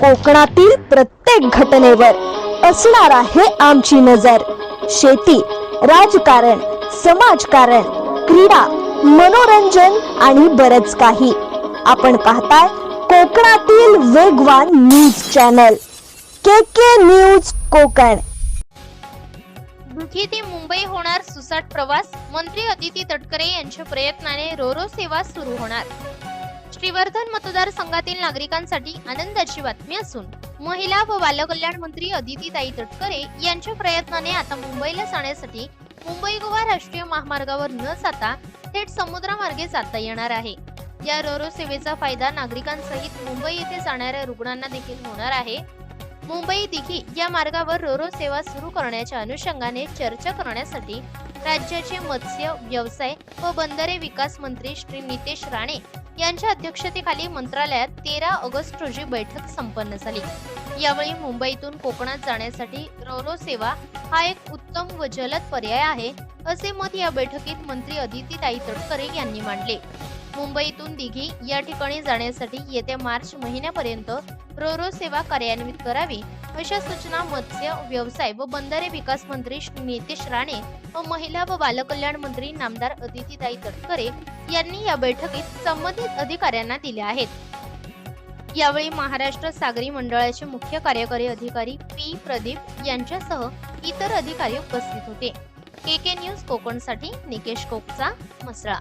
कोकणातील प्रत्येक घटनेवर असणार आहे आमची नजर. शेती राजकारण समाजकारण क्रीडा मनोरंजन आणि बरच काही. आपण पाहताय कोकणातील वेगवान news channel. K K news Konkan. दुखी ते मुंबई होणार सुसाट प्रवास मंत्री अदिती तटकरे यांच्या प्रयत्नाने रोरो सेवा सुरू होणार. श्रीवर्धन मतदारसंघातील नागरिकांसाठी आनंदाची बातमी असून महिला व बालकल्याण मंत्री अदितीताई तटकरे यांच्या प्रयत्नाने आता मुंबईला जाण्यासाठी मुंबई गोवा राष्ट्रीय महामार्गावर न जाता थेट समुद्रामार्गे जाता येणार आहे. या रोरो सेवेचा फायदा नागरिकांसहित मुंबई येथे जाणाऱ्या रुग्णांना देखील होणार आहे. मुंबई दिघी या मार्गावर रोरो सेवा सुरू करण्याच्या अनुषंगाने चर्चा करण्यासाठी राज्याचे मत्स्य व्यवसाय व बंदरे विकास मंत्री श्री नितेश राणे यांच्या अध्यक्षतेखाली मंत्रालयात तेरा ऑगस्ट रोजी बैठक संपन्न झाली. यावेळी मुंबईतून कोकणात जाण्यासाठी रोरो सेवा हा एक उत्तम व जलद पर्याय आहे असे मत या बैठकीत मंत्री अदितीताई तटकरे यांनी मांडले. मुंबईतून दिघी या ठिकाणी जाण्यासाठी येत्या मार्च महिन्यापर्यंत रोरो सेवा कार्यान्वित करावी अशा सूचना मत्स्य व्यवसाय व बंदरे विकास मंत्री श्री नितेश राणे व महिला व बालकल्याण मंत्री नामदार अदितीताई तटकरे यांनी या बैठकीत संबंधित अधिकाऱ्यांना दिल्या आहेत. यावेळी महाराष्ट्र सागरी मंडळाचे मुख्य कार्यकारी अधिकारी पी प्रदीप यांच्यासह इतर अधिकारी उपस्थित होते. के के न्यूज कोकणसाठी निकेश कोकचा मसळा.